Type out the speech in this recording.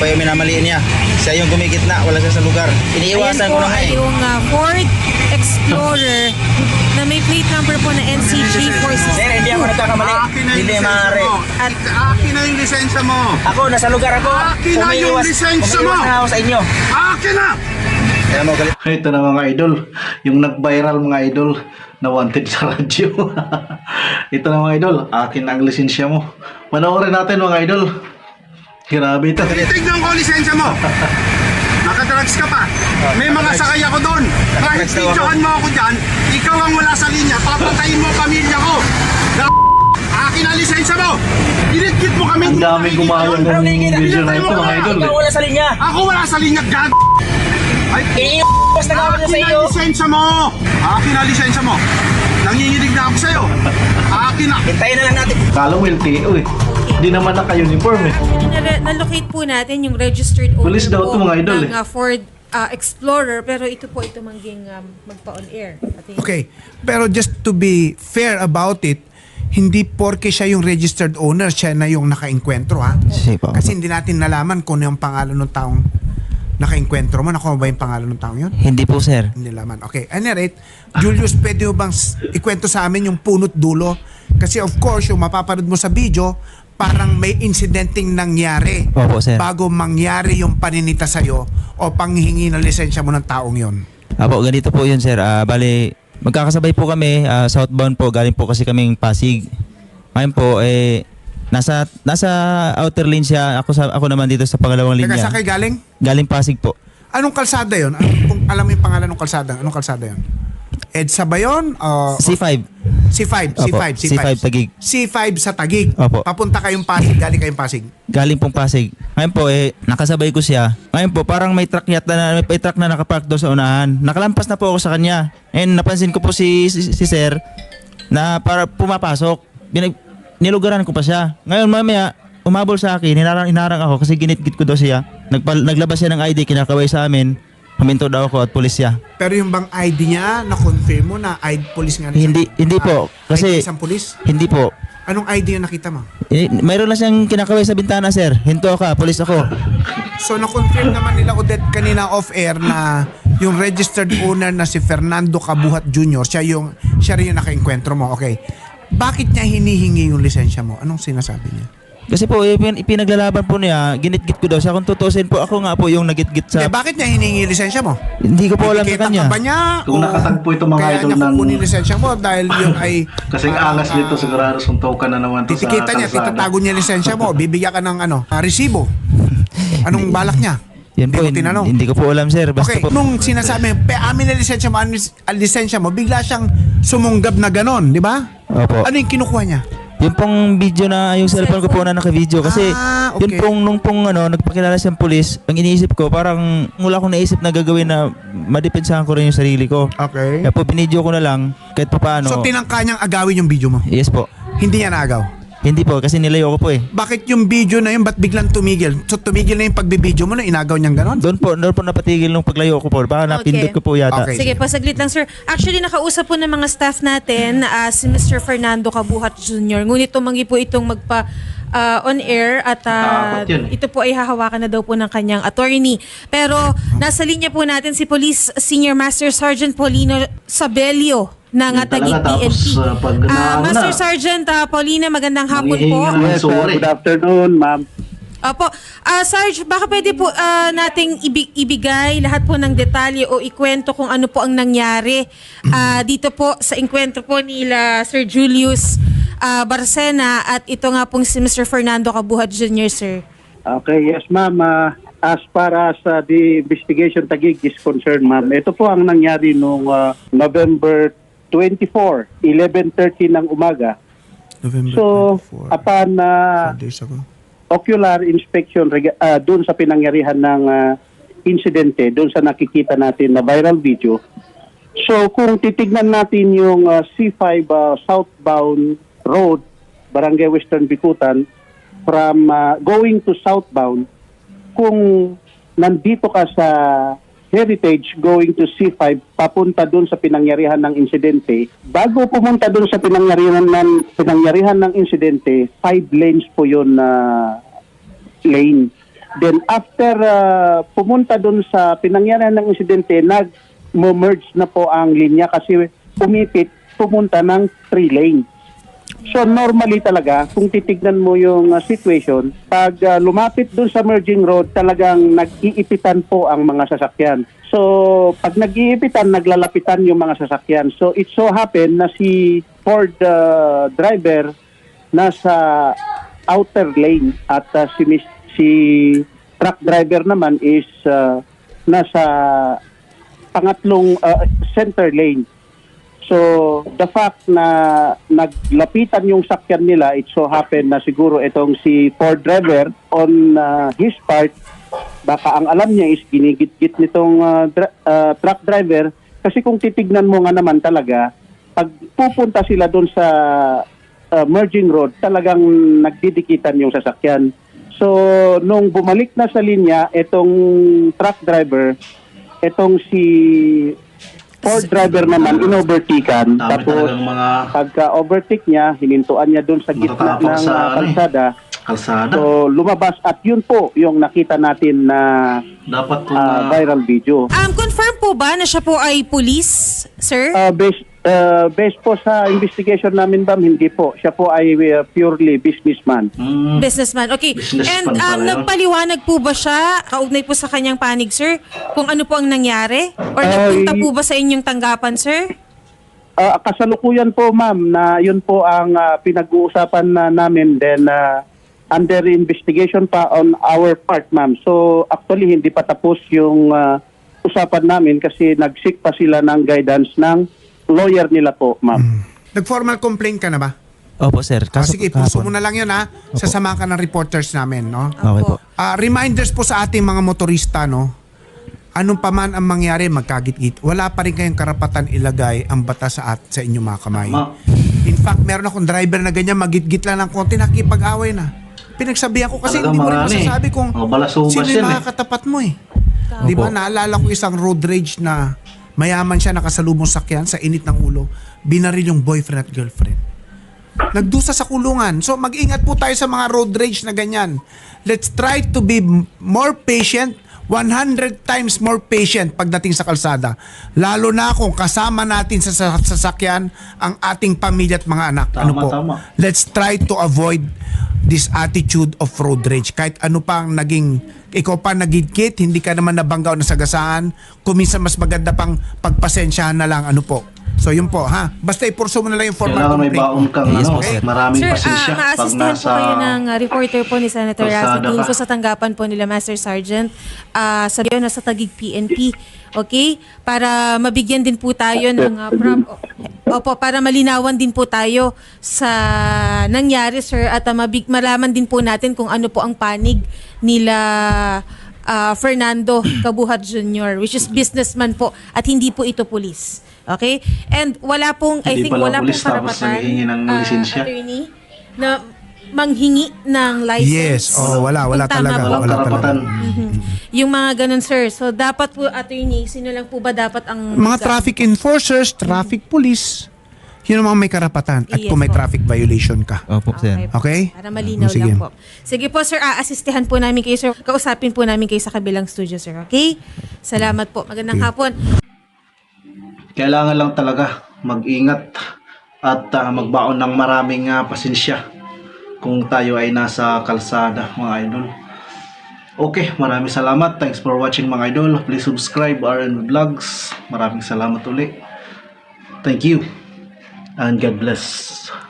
pa yung minamaliin niya. Siya yung gumigit na, wala siya sa lugar. Iniiwasan Ayan ko po na nga ay eh. yung ah, Ford Explorer na may plate number po na NCG 462. Sir, hindi ako nagkakamali. Akin na yung Hindi lisensya maaari. mo. At- Akin na yung lisensya mo. Ako, nasa lugar ako. Akin na yung Umiiwas- lisensya mo. umiiwas na ako sa inyo. Akin na! Kaya mo, galit. Ito na mga idol, yung nag-viral mga idol na wanted sa radyo. Ito na mga idol, akin ang lisensya mo. Panoorin natin mga idol. Grabe ito. Titignan ko lisensya mo. Nakadrugs ka pa. May mga sakay ako doon. Kahit videohan mo ako dyan, ikaw ang wala sa linya. Papatayin mo pamilya ko. Na Akin ang lisensya mo. Ginit-git mo kami. Ang daming yun. ng video na ito mga idol. Ikaw wala sa linya. Ako wala sa linya, gag. Ay, Iniiwas na ako sa Akin iyo. ang lisensya mo! Akin ang lisensya mo! Nanginginig na ako sa'yo! Akin na! Hintayin na lang natin. Kala mo LTO eh. Hindi naman naka-uniform eh. Na- Na-locate po natin yung registered owner Police daw po to, mga idol, ng eh. ah, Ford ah, Explorer pero ito po ito mangging um, magpa-on air. Okay. Pero just to be fair about it, hindi porke siya yung registered owner, siya na yung naka-enkwentro ha. Si po. Kasi hindi natin nalaman kung ano yung pangalan ng taong naka-enkwentro mo. Nakuha ba yung pangalan ng taong yun? Hindi po, sir. Hindi laman. Okay. Any rate, Julius, pwede mo bang s- ikwento sa amin yung punot dulo? Kasi of course, yung mapapanood mo sa video, parang may incidenting nangyari Opo, sir. bago mangyari yung paninita sa'yo o panghingi ng lisensya mo ng taong yon. Apo, ganito po yun sir. Ah, bali, magkakasabay po kami, ah, southbound po, galing po kasi kaming Pasig. Ngayon po, eh, nasa, nasa outer lane siya, ako, sa, ako naman dito sa pangalawang Teka, linya. saan kayo galing? Galing Pasig po. Anong kalsada yon? Anong, kung alam mo yung pangalan ng kalsada, anong kalsada yon? EDSA ba yun? O- C5. C5, Opo, C5, C5. C5 Taguig. C5 sa Tagig. Opo. Papunta kayong Pasig, galing kayong Pasig. Galing pong Pasig. Ngayon po, eh, nakasabay ko siya. Ngayon po, parang may truck yata na, may truck na nakapark doon sa unahan. Nakalampas na po ako sa kanya. And napansin ko po si, si, si sir na para pumapasok. Binag, nilugaran ko pa siya. Ngayon mamaya, umabol sa akin, hinarang, hinarang ako kasi ginitgit ko daw siya. Nagpal, naglabas siya ng ID, kinakaway sa amin. Huminto daw ako at pulis siya. Pero yung bang ID niya, na-confirm mo na ID police nga? Hindi, hindi po. Kasi, ID isang police? hindi po. Anong ID yung nakita mo? Eh, mayroon lang siyang kinakaway sa bintana, sir. Hinto ka, pulis ako. So na-confirm naman nila Odette kanina off-air na yung registered owner na si Fernando Kabuhat Jr., siya yung siya rin yung nakaengkwentro mo. Okay. Bakit niya hinihingi yung lisensya mo? Anong sinasabi niya? Kasi po, ipin, ipinaglalaban po niya, ginitgit ko daw siya. Kung tutusin po, ako nga po yung nagitgit sa... Eh, bakit niya hinihingi yung lisensya mo? Hindi ko po alam sa Nakikita kanya. ka ba niya? Kung O nakatagpo ito, mga kaya idol, niya ng- kukunin yung lisensya mo dahil yun ay... Kasing ah, angas ah, dito sigurado suntok ka na naman to sa Titikita niya, kalsada. titatago niya lisensya mo, bibigyan ka ng ano, ah, resibo. Anong balak niya? Yan po, Hindi mo tinanong. hindi ko po alam, sir. Basta Okay, po, nung sinasabi, pe, amin na lisensya mo, amin ang lisensya mo, bigla siyang sumunggab na ganon, di ba? Opo. Ano yung kinukuha niya? Yung pong video na, yung cellphone ko po na naka-video. Kasi, Ah, yun okay. pong, nung pong, ano, nagpakilala siyang pulis, ang iniisip ko, parang, wala akong naisip na gagawin na madepensahan ko rin yung sarili ko. Okay. Kaya po, binidyo ko na lang, kahit pa paano. So, tinangka niyang agawin yung video mo? yes po. Hindi niya naagaw? Hindi po, kasi nilayo ko po eh. Bakit yung video na yun, ba't biglang tumigil? So, tumigil na yung pagbibideo mo na inagaw niyang ganon? Doon po, doon po napatigil nung paglayo ko po. Baka napindot Okay. ko po yata. Okay. Sige, pasaglit lang sir. Actually, nakausap po ng mga staff natin ah, si Mr. Fernando Kabuhat Jr. Ngunit tumanggi po itong magpa ah, on air at ah, yun eh. ito po ay hahawakan na daw po ng kanyang attorney. Pero nasa linya po natin si Police Senior Master Sergeant Paulino Sabelio ng uh, Taguig PNP. ah, pag naano Master na, Sergeant ah, Paulina, magandang hapon po. Sorry. Good afternoon, ma'am. Opo. Ah, Sarge, baka pwede po ah, nating ibi- ibigay lahat po ng detalye o ikwento kung ano po ang nangyari ah, dito po sa enkwentro po nila Sir Julius ah, Barcena at ito nga pong si Mr. Fernando Kabuhat Jr., sir. Okay, yes, ma'am. Ah, as far as ah, the investigation Taguig is concerned, ma'am, ito po ang nangyari noong ah, November 24, 11.30 ng umaga. November So, 24. upon ago. ocular inspection ah, doon sa pinangyarihan ng ah, insidente, doon sa nakikita natin na viral video. So kung titignan natin yung ah, C5 ah, southbound road, Barangay Western Bikutan, from ah, going to southbound, kung nandito ka sa Heritage going to C5 papunta doon sa pinangyarihan ng insidente. Bago pumunta doon sa pinangyarihan ng pinangyarihan ng insidente, five lanes po 'yon na lane. Then after ah, pumunta doon sa pinangyarihan ng insidente, nag-merge na po ang linya kasi umipit, pumunta ng three lane. So normally talaga, kung titignan mo yung ah, situation, pag ah, lumapit doon sa merging road, talagang nag-iipitan po ang mga sasakyan. So pag nag-iipitan, naglalapitan yung mga sasakyan. So it so happen na si Ford ah, driver nasa outer lane at ah, si, mis- si truck driver naman is ah, nasa pangatlong ah, center lane. So, the fact na naglapitan yung sakyan nila, it so happen na siguro itong si Ford driver on uh, his part, baka ang alam niya is ginigit-git nitong uh, dra- uh, truck driver. Kasi kung titignan mo nga naman talaga, pag pupunta sila doon sa uh, merging road, talagang nagdidikitan yung sasakyan. So, nung bumalik na sa linya, itong truck driver, itong si Ford driver naman inovertikan Dami tapos talagang mga pagka-overtake niya hinintuan niya doon sa gitna Matatapang ng sa ano eh. kalsada kalsada. so lumabas at yun po yung nakita natin na Dapat po uh, na viral video Um, confirm po ba na siya po ay police, sir? uh, based, uh, based po sa investigation namin ma'am hindi po siya po ay uh, purely businessman Mm, Businessman. Okay. Businessman And pala um, yun. nagpaliwanag po ba siya, kaugnay po sa kanyang panig, sir, kung ano po ang nangyari? Or Ay. nagpunta po ba sa inyong tanggapan, sir? Uh, kasalukuyan po ma'am na yun po ang uh, pinag-uusapan na namin then uh, under investigation pa on our part ma'am. So actually hindi pa tapos yung uh, usapan namin kasi nag-seek pa sila ng guidance ng lawyer nila po ma'am. Nag-formal complaint ka na ba? Opo, sir. Ah, Kaso, sige, puso mo na lang yun ha. Sasama ka ng reporters namin, no? Okay po. Ah, reminders po sa ating mga motorista, no? Anong pa man ang mangyari, magkagit-git. Wala pa rin kayong karapatan ilagay ang batas sa, at, sa inyong mga kamay. Ma- In fact, meron akong driver na ganyan, magit-git lang ng konti, nakikipag-away na. Pinagsabihan ko kasi Talagang hindi mo rin mga masasabi kung Mga balasubas sino yan yung eh. makakatapat mo eh. Di ba, Opo. naalala ko isang road rage na mayaman siya, nakasalubong sakyan sa init ng ulo, binaril yung boyfriend at girlfriend. Nagdusa sa kulungan. So mag-ingat po tayo sa mga road rage na ganyan. Let's try to be more patient, 100 times more patient pagdating sa kalsada. Lalo na kung kasama natin sa sa- sasakyan ang ating pamilya at mga anak. ano Tama, po? tama. Let's try to avoid this attitude of road rage. Kahit ano pang naging, ikaw pa nagigkit, hindi ka naman nabanggaw na sagasaan, kuminsan mas maganda pang pagpasensyahan na lang, ano po. So yun po, ha? Basta ipurso mo na lang yung formal Kailangan may complaint. baon kang Yes ano, po, sir. maraming Sir, pasensya ah, pag ma-assistahan nasa po kayo ng ah, reporter po ni Senator kalsada ka. Tulfo sa tanggapan po nila Master Sergeant ah sa na sa Tagig PNP. Okay? Para mabigyan din po tayo ng ah, prop- Opo, para malinawan din po tayo sa nangyari, sir, at ah, mabig- malaman din po natin kung ano po ang panig nila ah, Fernando Kabuhat Jr., which is businessman po, at hindi po ito police. Okay? And wala pong, I Hindi think, pala wala pong tapos karapatan, nanghihingi ng ah, lisensya. attorney, na manghingi ng license. Yes, oh, wala, wala Kung tama talaga. po. walang Wala karapatan. Mhm. Yung mga ganun, sir. So, dapat po, attorney, sino lang po ba dapat ang... Mga traffic enforcers, traffic police, yun ang mga may karapatan at Yes kung may po. traffic violation ka. Opo, sir. Okay? Para malinaw Sige. lang po. Sige po, sir. Aasistihan po namin kayo, sir. Kausapin po namin kayo sa kabilang studio, sir. Okay? Salamat po. Magandang hapon. Kailangan lang talaga mag-ingat at ah, magbaon ng maraming ah, pasensya kung tayo ay nasa kalsada mga idol. Okay, maraming salamat. Thanks for watching mga idol. Please subscribe RN Vlogs. Maraming salamat uli. Thank you. And God bless.